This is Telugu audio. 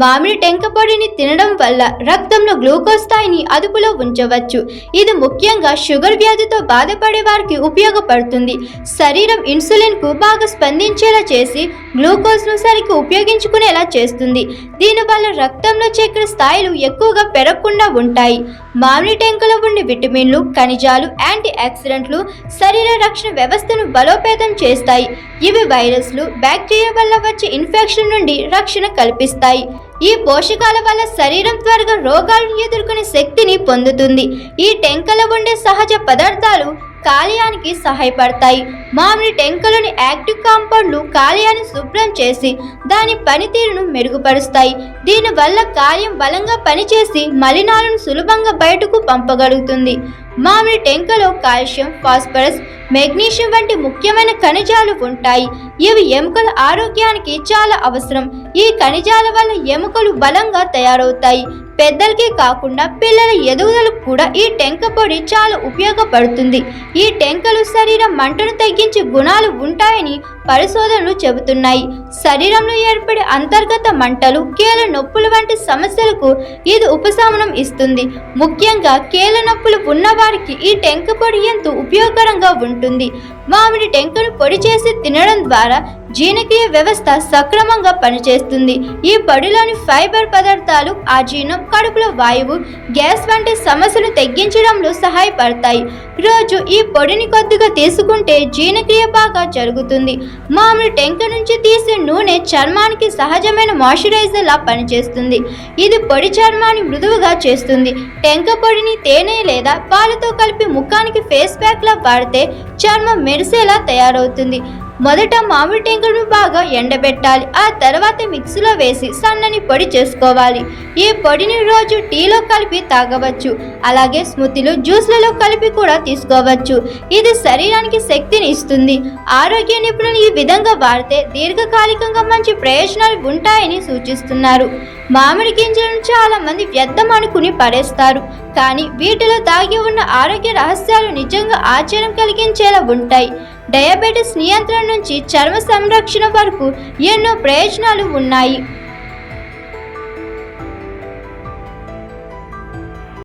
మామిడి టెంక పొడిని తినడం వల్ల రక్తంలో గ్లూకోజ్ స్థాయిని అదుపులో ఉంచవచ్చు. ఇది ముఖ్యంగా షుగర్ వ్యాధితో బాధపడే వారికి ఉపయోగపడుతుంది. శరీరం ఇన్సులిన్కు బాగా స్పందించేలా చేసి గ్లూకోజ్ను సరిగ్గా ఉపయోగించుకునేలా చేస్తుంది. దీనివల్ల రక్తంలో చక్కెర స్థాయిలు ఎక్కువగా పెరగకుండా ఉంటాయి. మామిడి టెంకలో ఉండే విటమిన్లు ఖనిజాలు యాంటీ ఆక్సిడెంట్లు శరీర రక్షణ వ్యవస్థను బలోపేతం చేస్తాయి. ఇవి వైరస్లు బ్యాక్టీరియా వల్ల వచ్చే ఇన్ఫెక్షన్ నుండి రక్షణ కల్పిస్తాయి. ఈ పోషకాల వల్ల శరీరం త్వరగా రోగాలను ఎదుర్కొనే శక్తిని పొందుతుంది. ఈ టెంకలో ఉండే సహజ పదార్థాలు కాలేయానికి సహాయపడతాయి. మామిడి టెంకలోని యాక్టివ్ కాంపౌండ్లు కాలేయాన్ని శుభ్రం చేసి దాని పనితీరును మెరుగుపరుస్తాయి. దీనివల్ల కాలేయం బలంగా పనిచేసి మలినాలను సులభంగా బయటకు పంపగలుగుతుంది. మామిడి టెంకలో కాల్షియం ఫాస్ఫరస్ మెగ్నీషియం వంటి ముఖ్యమైన ఖనిజాలు ఉంటాయి. ఇవి ఎముకల ఆరోగ్యానికి చాలా అవసరం. ఈ ఖనిజాల వల్ల ఎముకలు బలంగా తయారవుతాయి. పెద్దలకే కాకుండా పిల్లల ఎదుగుదలకు కూడా ఈ టెంక పొడి చాలా ఉపయోగపడుతుంది. ఈ టెంకలు శరీరం మంటను తగ్గించే గుణాలు ఉంటాయని పరిశోధనలు చెబుతున్నాయి. శరీరంలో ఏర్పడే అంతర్గత మంటలు కీళ్ళ నొప్పులు వంటి సమస్యలకు ఇది ఉపశమనం ఇస్తుంది. ముఖ్యంగా కీళ్ళ నొప్పులు ఉన్నవారికి ఈ టెంక పొడి ఎంతో ఉపయోగకరంగా ఉంటుంది. మామిడి టెంకను పొడి చేసి తినడం ద్వారా జీర్ణక్రియ వ్యవస్థ సక్రమంగా పనిచేస్తుంది. ఈ పొడిలోని ఫైబర్ పదార్థాలు ఆజీర్ణం కడుపులో వాయువు గ్యాస్ వంటి సమస్యలు తగ్గించడంలో సహాయపడతాయి. రోజు ఈ పొడిని కొద్దిగా తీసుకుంటే జీర్ణక్రియ బాగా జరుగుతుంది. మామిడి టెంక నుంచి తీసే నూనె చర్మానికి సహజమైన మాయిశ్చరైజర్ లా పనిచేస్తుంది. ఇది పొడి చర్మాన్ని మృదువుగా చేస్తుంది. టెంక పొడిని తేనె లేదా పాలతో కలిపి ముఖానికి ఫేస్ ప్యాక్ లా వాడితే చర్మం మెరిసేలా తయారవుతుంది. మొదట మామిడి టెంకులను బాగా ఎండబెట్టాలి. ఆ తర్వాత మిక్సీలో వేసి సన్నని పొడి చేసుకోవాలి. ఈ పొడిని రోజు టీలో కలిపి తాగవచ్చు. అలాగే స్మృతిలు జ్యూస్లలో కలిపి కూడా తీసుకోవచ్చు. ఇది శరీరానికి శక్తిని ఇస్తుంది. ఆరోగ్య నిపుణులు ఈ విధంగా వాడితే దీర్ఘకాలికంగా మంచి ప్రయోజనాలు ఉంటాయని సూచిస్తున్నారు. మామిడి గింజలను చాలా మంది వ్యర్థం అనుకుని పడేస్తారు. కానీ వీటిలో దాగి ఉన్న ఆరోగ్య రహస్యాలు నిజంగా ఆశ్చర్యం కలిగించేలా ఉంటాయి. డయాబెటిస్ నియంత్రణ నుంచి చర్మ సంరక్షణ వరకు ఎన్నో ప్రయోజనాలు ఉన్నాయి.